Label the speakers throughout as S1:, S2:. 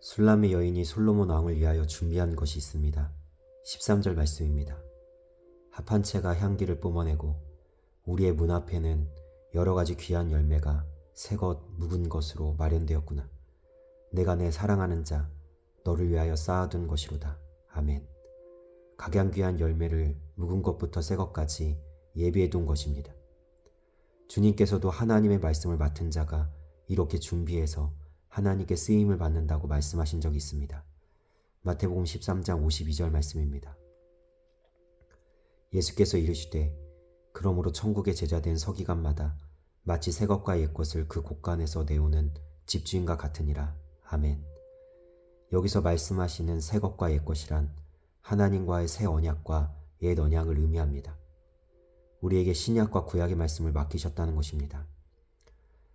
S1: 술람의 여인이 솔로몬 왕을 위하여 준비한 것이 있습니다. 13절 말씀입니다. 합한 채가 향기를 뿜어내고 우리의 문 앞에는 여러 가지 귀한 열매가 새것 묵은 것으로 마련되었구나. 내가 내 사랑하는 자 너를 위하여 쌓아둔 것이로다. 아멘. 각양귀한 열매를 묵은 것부터 새 것까지 예비해 둔 것입니다. 주님께서도 하나님의 말씀을 맡은 자가 이렇게 준비해서 하나님께 쓰임을 받는다고 말씀하신 적이 있습니다. 마태복음 13장 52절 말씀입니다. 예수께서 이르시되 그러므로 천국의 제자된 서기관마다 마치 새 것과 옛 것을 그 곳간에서 내오는 집주인과 같으니라. 아멘. 여기서 말씀하시는 새 것과 옛 것이란 하나님과의 새 언약과 옛 언약을 의미합니다. 우리에게 신약과 구약의 말씀을 맡기셨다는 것입니다.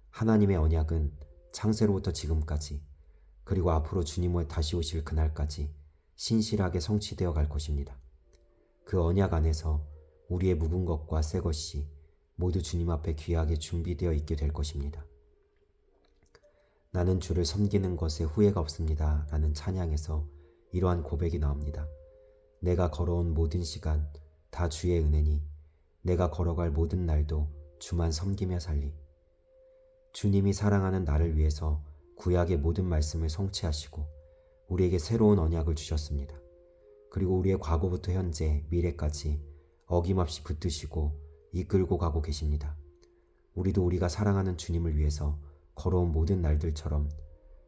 S1: 하나님의 언약은 창세로부터 지금까지 그리고 앞으로 주님의 다시 오실 그날까지 신실하게 성취되어 갈 것입니다. 그 언약 안에서 우리의 묵은 것과 새 것이 모두 주님 앞에 귀하게 준비되어 있게 될 것입니다. 나는 주를 섬기는 것에 후회가 없습니다. 라는 찬양에서 이러한 고백이 나옵니다. 내가 걸어온 모든 시간 다 주의 은혜니 내가 걸어갈 모든 날도 주만 섬기며 살리. 주님이 사랑하는 나를 위해서 구약의 모든 말씀을 성취하시고 우리에게 새로운 언약을 주셨습니다. 그리고 우리의 과거부터 현재, 미래까지 어김없이 붙드시고 이끌고 가고 계십니다. 우리도 우리가 사랑하는 주님을 위해서 걸어온 모든 날들처럼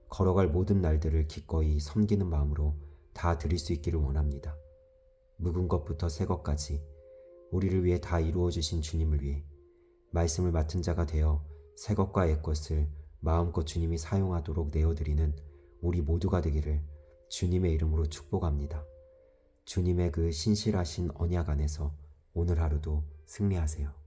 S1: 걸어갈 모든 날들을 기꺼이 섬기는 마음으로 다 드릴 수 있기를 원합니다. 묵은 것부터 새 것까지 우리를 위해 다 이루어 주신 주님을 위해 말씀을 맡은 자가 되어 새 것과 옛 것을 마음껏 주님이 사용하도록 내어드리는 우리 모두가 되기를 주님의 이름으로 축복합니다. 주님의 그 신실하신 언약 안에서 오늘 하루도 승리하세요.